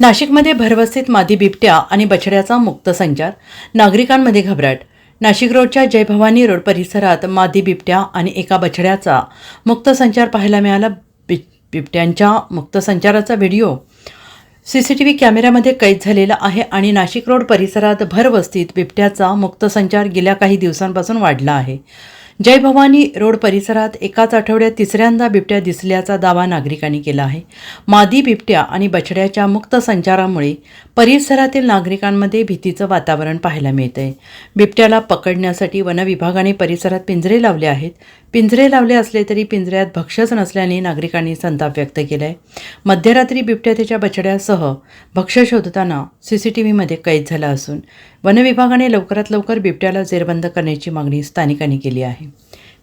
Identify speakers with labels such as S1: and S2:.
S1: नाशिकमध्ये भरवस्तीत मादी बिबट्या आणि बछड्याचा मुक्त संचार. नागरिकांमध्ये घबराट. नाशिक रोडच्या जयभवानी रोड परिसरात मादी बिबट्या आणि एका बछड्याचा मुक्त संचार पाहायला मिळाला. बि बिबट्यांच्या मुक्त संचाराचा video. C C T V कॅमेऱ्यामध्ये कैद झालेला आहे आणि नाशिक रोड परिसरात भरवस्तीत बिबट्याचा मुक्त संचार गेल्या काही दिवसांपासून वाढला आहे. जय भवानी रोड परिसरात एकाच आठवड्यात तिसऱ्यांदा बिबट्या दिसल्याचा दावा नागरिकांनी केला आहे. मादी बिबट्या आणि बछड्याच्या मुक्त संचारामुळे परिसरातील नागरिकांमध्ये भीतीचं वातावरण पाहायला मिळत आहे बिबट्याला पकडण्यासाठी वनविभागाने परिसरात पिंजरे लावले आहेत. पिंजरे लावले असले तरी पिंजऱ्यात भक्ष्यच नसल्याने नागरिकांनी संताप व्यक्त केला आहे मध्यरात्री बिबट्या त्याच्या बछड्यासह भक्ष्य शोधताना सी सी टी व्हीमध्ये कैद झाला असून वनविभागाने लवकरात लवकर बिबट्याला जेरबंद करण्याची मागणी स्थानिकांनी केली आहे.